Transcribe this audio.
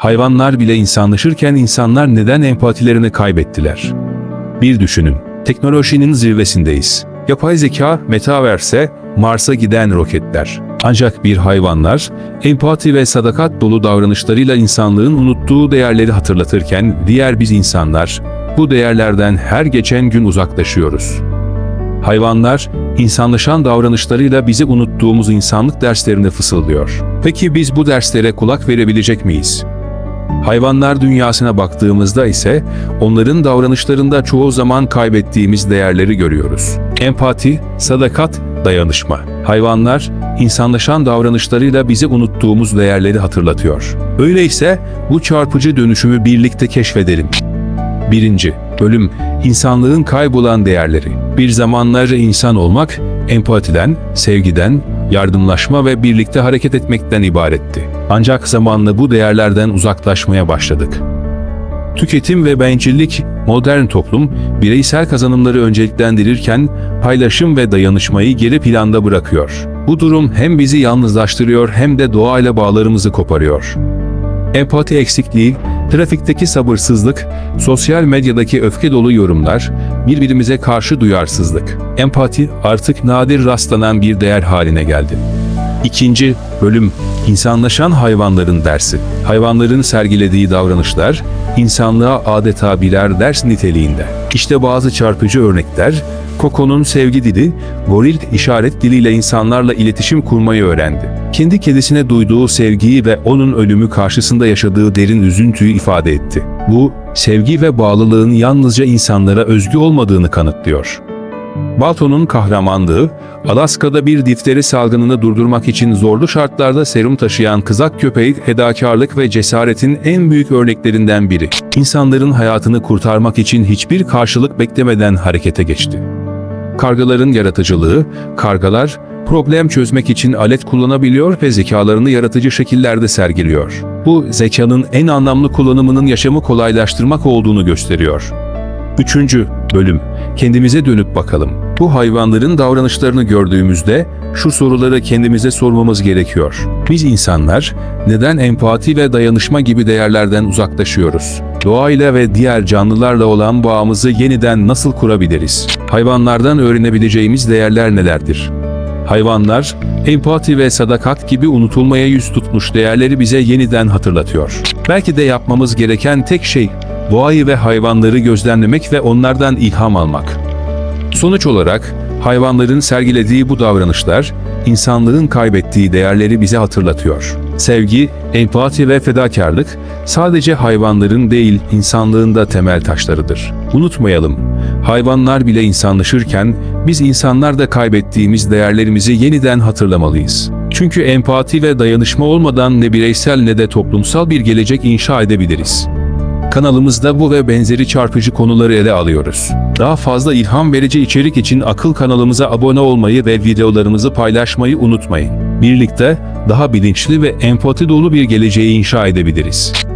Hayvanlar bile insanlaşırken insanlar neden empatilerini kaybettiler? Bir düşünün. Teknolojinin zirvesindeyiz. Yapay zeka, metaverse, Mars'a giden roketler. Ancak bir hayvanlar, empati ve sadakat dolu davranışlarıyla insanlığın unuttuğu değerleri hatırlatırken diğer biz insanlar, bu değerlerden her geçen gün uzaklaşıyoruz. Hayvanlar, insanlaşan davranışlarıyla bizi unuttuğumuz insanlık derslerini fısıldıyor. Peki biz bu derslere kulak verebilecek miyiz? Hayvanlar dünyasına baktığımızda ise onların davranışlarında çoğu zaman kaybettiğimiz değerleri görüyoruz. Empati, sadakat, dayanışma. Hayvanlar, insanlaşan davranışlarıyla bizi unuttuğumuz değerleri hatırlatıyor. Öyleyse bu çarpıcı dönüşümü birlikte keşfedelim. 1. Bölüm İnsanlığın kaybolan değerleri. Bir zamanlar insan olmak, empatiden, sevgiden, yardımlaşma ve birlikte hareket etmekten ibaretti. Ancak zamanla bu değerlerden uzaklaşmaya başladık. Tüketim ve bencillik, modern toplum, bireysel kazanımları önceliklendirirken paylaşım ve dayanışmayı geri planda bırakıyor. Bu durum hem bizi yalnızlaştırıyor hem de doğayla bağlarımızı koparıyor. Empati eksikliği, trafikteki sabırsızlık, sosyal medyadaki öfke dolu yorumlar, birbirimize karşı duyarsızlık. Empati artık nadir rastlanan bir değer haline geldi. İkinci bölüm İnsanlaşan hayvanların dersi. Hayvanların sergilediği davranışlar insanlığa adeta birer ders niteliğinde. İşte bazı çarpıcı örnekler. Koko'nun sevgi dili, goril işaret diliyle insanlarla iletişim kurmayı öğrendi. Kendi kedisine duyduğu sevgiyi ve onun ölümü karşısında yaşadığı derin üzüntüyü ifade etti. Bu, sevgi ve bağlılığın yalnızca insanlara özgü olmadığını kanıtlıyor. Balto'nun kahramanlığı, Alaska'da bir difteri salgınını durdurmak için zorlu şartlarda serum taşıyan kızak köpeği fedakarlık ve cesaretin en büyük örneklerinden biri. İnsanların hayatını kurtarmak için hiçbir karşılık beklemeden harekete geçti. Kargaların yaratıcılığı, kargalar problem çözmek için alet kullanabiliyor ve zekalarını yaratıcı şekillerde sergiliyor. Bu zekanın en anlamlı kullanımının yaşamı kolaylaştırmak olduğunu gösteriyor. Üçüncü bölüm. Kendimize dönüp bakalım. Bu hayvanların davranışlarını gördüğümüzde şu soruları kendimize sormamız gerekiyor. Biz insanlar neden empati ve dayanışma gibi değerlerden uzaklaşıyoruz? Doğayla ve diğer canlılarla olan bağımızı yeniden nasıl kurabiliriz? Hayvanlardan öğrenebileceğimiz değerler nelerdir? Hayvanlar, empati ve sadakat gibi unutulmaya yüz tutmuş değerleri bize yeniden hatırlatıyor. Belki de yapmamız gereken tek şey doğayı ve hayvanları gözlemlemek ve onlardan ilham almak. Sonuç olarak hayvanların sergilediği bu davranışlar insanlığın kaybettiği değerleri bize hatırlatıyor. Sevgi, empati ve fedakarlık sadece hayvanların değil insanlığın da temel taşlarıdır. Unutmayalım, hayvanlar bile insanlaşırken biz insanlar da kaybettiğimiz değerlerimizi yeniden hatırlamalıyız. Çünkü empati ve dayanışma olmadan ne bireysel ne de toplumsal bir gelecek inşa edebiliriz. Kanalımızda bu ve benzeri çarpıcı konuları ele alıyoruz. Daha fazla ilham verici içerik için akıl kanalımıza abone olmayı ve videolarımızı paylaşmayı unutmayın. Birlikte daha bilinçli ve empati dolu bir geleceği inşa edebiliriz.